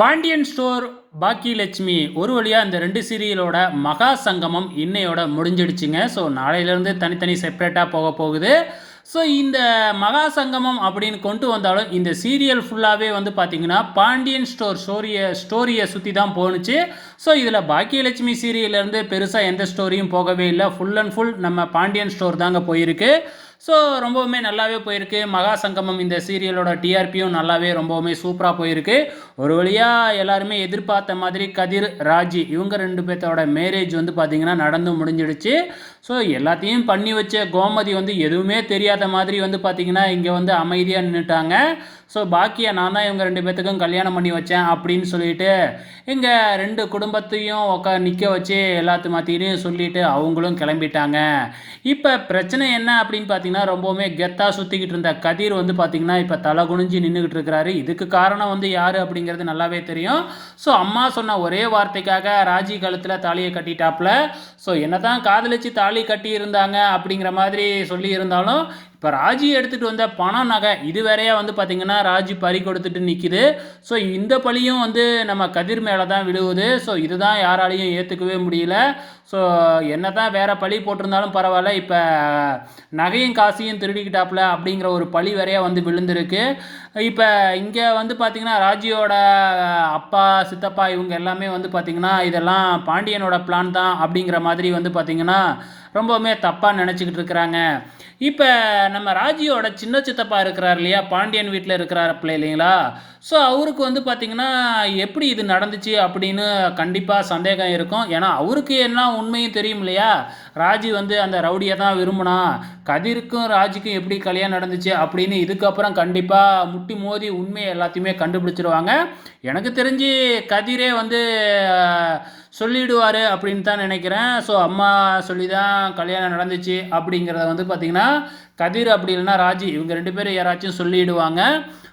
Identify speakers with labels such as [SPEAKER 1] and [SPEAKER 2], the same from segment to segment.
[SPEAKER 1] Pandian store Baakiyalakshmi ஒரு வழியாக இந்த ரெண்டு சீரியலோட மகா சங்கமம் இன்னையோட முடிஞ்சிடுச்சுங்க. ஸோ நாளையிலேருந்து தனித்தனி செப்பரேட்டாக போக போகுது. ஸோ இந்த மகா சங்கமம் அப்படின்னு கொண்டு வந்தாலும் இந்த சீரியல் ஃபுல்லாகவே வந்து பார்த்திங்கன்னா பாண்டியன் ஸ்டோர் ஸ்டோரியை ஸ்டோரியை சுற்றி தான் போணுச்சு. ஸோ இதில் பாக்கியலட்சுமி சீரியல்லேருந்து பெருசாக எந்த ஸ்டோரியும் போகவே இல்லை. ஃபுல் அண்ட் ஃபுல் நம்ம பாண்டியன் ஸ்டோர் தாங்க போயிருக்கு. ஸோ ரொம்பவுமே நல்லாவே போயிருக்கு. மகா சங்கமம் இந்த சீரியலோட டிஆர்பியும் நல்லாவே ரொம்பவுமே சூப்பராக போயிருக்கு. ஒரு வழியாக எல்லாருமே எதிர்பார்த்த மாதிரி கதிர் ராஜி இவங்க ரெண்டு பேர்த்தோட மேரேஜ் வந்து பார்த்திங்கன்னா நடந்து முடிஞ்சிடுச்சு. ஸோ எல்லாத்தையும் பண்ணி வச்ச கோமதி வந்து எதுவுமே தெரியாத மாதிரி வந்து பார்த்திங்கன்னா இங்கே வந்து அமைதியாக நின்றுட்டாங்க ஸோ பாக்கியை நான் தான் இவங்க ரெண்டு பேர்த்துக்கும் கல்யாணம் பண்ணி வச்சேன் அப்படின்னு சொல்லிட்டு இங்கே ரெண்டு குடும்பத்தையும் உக்கா நிற்க வச்சு எல்லாத்து மாற்றியும் சொல்லிட்டு அவங்களும் கிளம்பிட்டாங்க. இப்போ பிரச்சனை என்ன அப்படின்னு பார்த்தீங்கன்னா ரொம்பவுமே கெத்தாக சுற்றிக்கிட்டு இருந்த கதிர் வந்து பார்த்திங்கன்னா இப்போ தலை குனிஞ்சு நின்றுக்கிட்டு இருக்கிறாரு. இதுக்கு காரணம் வந்து யார் அப்படிங்கிறது நல்லாவே தெரியும். ஸோ அம்மா சொன்ன ஒரே வார்த்தைக்காக ராஜி கழுத்தில் தாலியை கட்டிட்டாப்புல ஸோ என்ன தான் காதலிச்சு தாலி கட்டி இருந்தாங்க அப்படிங்கிற மாதிரி சொல்லி இருந்தாலும் இப்போ ராஜி எடுத்துகிட்டு வந்த பணம் நகை இது வேறையா வந்து பார்த்திங்கன்னா ராஜி பறி கொடுத்துட்டு நிற்கிது ஸோ இந்த பழியும் வந்து நம்ம கதிர் மேலே தான் விழுவுது. ஸோ இதுதான் யாராலையும் ஏற்றுக்கவே முடியல. ஸோ என்ன தான் வேறு பழி போட்டிருந்தாலும் பரவாயில்ல. இப்போ நகையும் காசையும் திருடிக்கிட்டாப்புல அப்படிங்கிற ஒரு பழி வேறையா வந்து விழுந்திருக்கு. இப்போ இங்கே வந்து பார்த்திங்கன்னா ராஜியோட அப்பா சித்தப்பா இவங்க எல்லாமே வந்து பார்த்திங்கன்னா இதெல்லாம் பாண்டியனோட பிளான் தான் அப்படிங்கிற மாதிரி வந்து பார்த்திங்கன்னா ரொம்பவுமே தப்பாக நினச்சிக்கிட்டு இருக்கிறாங்க. இப்போ நம்ம ராஜியோட சின்ன சித்தப்பா இருக்கிறார் இல்லையா? பாண்டியன் வீட்டில் இருக்கிறார் இல்லைங்களா? ஸோ அவருக்கு வந்து பார்த்திங்கன்னா எப்படி இது நடந்துச்சு அப்படின்னு கண்டிப்பாக சந்தேகம் இருக்கும். ஏன்னா அவருக்கு என்ன உண்மையும் தெரியும் இல்லையா? ராஜி வந்து அந்த ரவுடியை தான் விரும்பினா கதிருக்கும் ராஜிக்கும் எப்படி கல்யாணம் நடந்துச்சு அப்படின்னு இதுக்கப்புறம் கண்டிப்பாக முட்டி மோதி உண்மையை எல்லாத்தையுமே கண்டுபிடிச்சிருவாங்க. எனக்கு தெரிஞ்சு கதிரே வந்து சொல்லிடுவார் அப்படின்னு தான் நினைக்கிறேன். ஸோ அம்மா சொல்லி தான் கல்யாணம் நடந்துச்சு அப்படிங்கிறத வந்து பார்த்திங்கன்னா கதிர் அப்படி இல்லைன்னா ராஜி இவங்க ரெண்டு பேரும் யாராச்சும் சொல்லிடுவாங்க.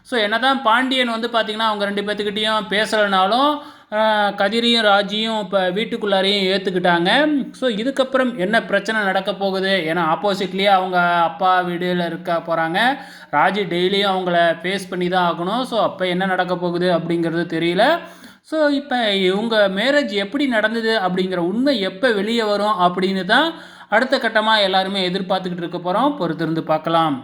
[SPEAKER 1] ஸோ என்ன தான் பாண்டியன் வந்து பார்த்திங்கன்னா அவங்க ரெண்டு பேர்த்துக்கிட்டேயும் பேசலைனாலும் கதிரியும் ராஜியும் இப்போ வீட்டுக்குள்ளாரையும் ஏற்றுக்கிட்டாங்க ஸோ இதுக்கப்புறம் என்ன பிரச்சனை நடக்க போகுது? ஏன்னா ஆப்போசிட்லேயே அவங்க அப்பா வீடில் இருக்க போகிறாங்க ராஜி டெய்லியும் அவங்கள ஃபேஸ் பண்ணி தான் ஆகணும். ஸோ அப்போ என்ன நடக்க போகுது அப்படிங்கிறது தெரியல. ஸோ இப்போ இவங்க மேரேஜ் எப்படி நடந்தது அப்படிங்கிற உண்மை எப்போ வெளியே வரும் அப்படின்னு தான் அடுத்த கட்டமாக எல்லாருமே எதிர்பார்த்துக்கிட்டு இருக்க போகிறோம் பொறுத்திருந்து பார்க்கலாம்.